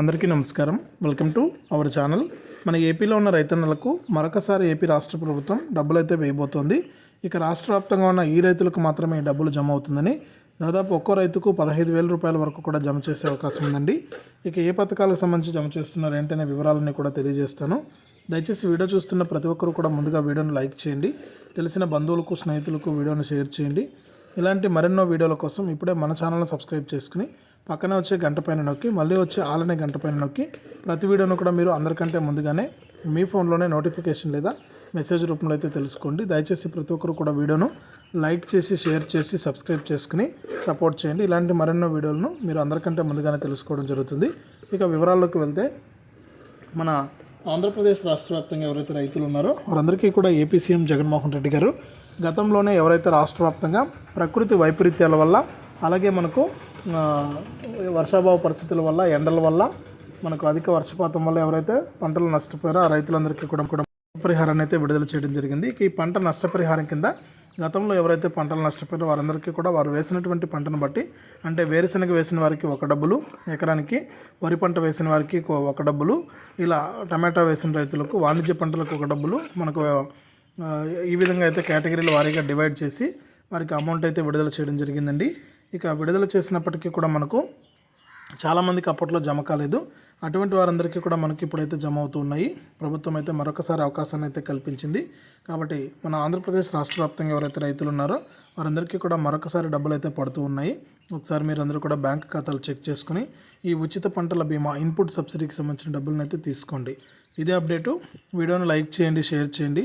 అందరికీ నమస్కారం. Welcome to our channel. మన ఏపీలో ఉన్న రైతన్నలకు మరొకసారి ఏపీ రాష్ట్ర ప్రభుత్వం డబ్బులు అయితే వేయబోతోంది. ఇక రాష్ట్ర వ్యాప్తంగా ఉన్న ఈ రైతులకు మాత్రమే డబ్బులు జమ అవుతుందని దాదాపు ఒక్కో రైతుకు పదహైదు వేల రూపాయల వరకు కూడా జమ చేసే అవకాశం ఉందండి. ఇక ఏ పథకాలకు సంబంధించి జమ చేస్తున్నారు ఏంటనే వివరాలన్నీ కూడా తెలియజేస్తాను. దయచేసి వీడియో చూస్తున్న ప్రతి ఒక్కరు కూడా ముందుగా వీడియోను లైక్ చేయండి. తెలిసిన బంధువులకు స్నేహితులకు వీడియోను షేర్ చేయండి. ఇలాంటి మరెన్నో వీడియోల కోసం ఇప్పుడే మన ఛానల్ని సబ్స్క్రైబ్ చేసుకుని పక్కన వచ్చే గంట పైన నొక్కి మళ్ళీ వచ్చే ఆలనే గంట పైన నొక్కి ప్రతి వీడియోను కూడా మీరు అందరికంటే ముందుగానే మీ ఫోన్లోనే నోటిఫికేషన్ లేదా మెసేజ్ రూపంలో అయితే తెలుసుకోండి. దయచేసి ప్రతి ఒక్కరు కూడా వీడియోను లైక్ చేసి షేర్ చేసి సబ్స్క్రైబ్ చేసుకుని సపోర్ట్ చేయండి. ఇలాంటి మరెన్నో వీడియోలను మీరు అందరికంటే ముందుగానే తెలుసుకోవడం జరుగుతుంది. ఇక వివరాల్లోకి వెళ్తే మన ఆంధ్రప్రదేశ్ రాష్ట్ర వ్యాప్తంగా ఎవరైతే రైతులు ఉన్నారో వారందరికీ కూడా ఏపీ సీఎం జగన్మోహన్ రెడ్డి గారు గతంలోనే ఎవరైతే రాష్ట్ర వ్యాప్తంగా ప్రకృతి వైపరీత్యాల వల్ల అలాగే మనకు వర్షాభావ పరిస్థితుల వల్ల ఎండల వల్ల మనకు అధిక వర్షపాతం వల్ల ఎవరైతే పంటలు నష్టపోయారో ఆ రైతులందరికీ కూడా కూడా పరిహారాన్ని అయితే విడుదల చేయడం జరిగింది. ఈ పంట నష్టపరిహారం కింద గతంలో ఎవరైతే పంటలు నష్టపోయారో వారందరికీ కూడా వారు వేసినటువంటి పంటను బట్టి అంటే వేరుశనగ వేసిన వారికి ఒక డబ్బులు ఎకరానికి వరి పంట వేసిన వారికి ఒక డబ్బులు ఇలా టమాటా వేసిన రైతులకు వాణిజ్య పంటలకు ఒక డబ్బులు మనకు ఈ విధంగా అయితే కేటగిరీలు వారీగా డివైడ్ చేసి వారికి అమౌంట్ అయితే విడుదల చేయడం జరిగిందండి. ఇక విడుదల చేసినప్పటికీ కూడా మనకు చాలామందికి అప్పట్లో జమ కాలేదు. అటువంటి వారందరికీ కూడా మనకి ఇప్పుడైతే జమ అవుతూ ఉన్నాయి. ప్రభుత్వం అయితే మరొకసారి అవకాశాన్ని అయితే కల్పించింది. కాబట్టి మన ఆంధ్రప్రదేశ్ రాష్ట్ర వ్యాప్తంగా ఎవరైతే రైతులు ఉన్నారో వారందరికీ కూడా మరొకసారి డబ్బులు అయితే పడుతూ ఉన్నాయి. ఒకసారి మీరు అందరూ కూడా బ్యాంక్ ఖాతాలు చెక్ చేసుకుని ఈ ఉచిత పంటల బీమా ఇన్పుట్ సబ్సిడీకి సంబంధించిన డబ్బులను అయితే తీసుకోండి. ఇదే అప్డేటు. వీడియోను లైక్ చేయండి షేర్ చేయండి.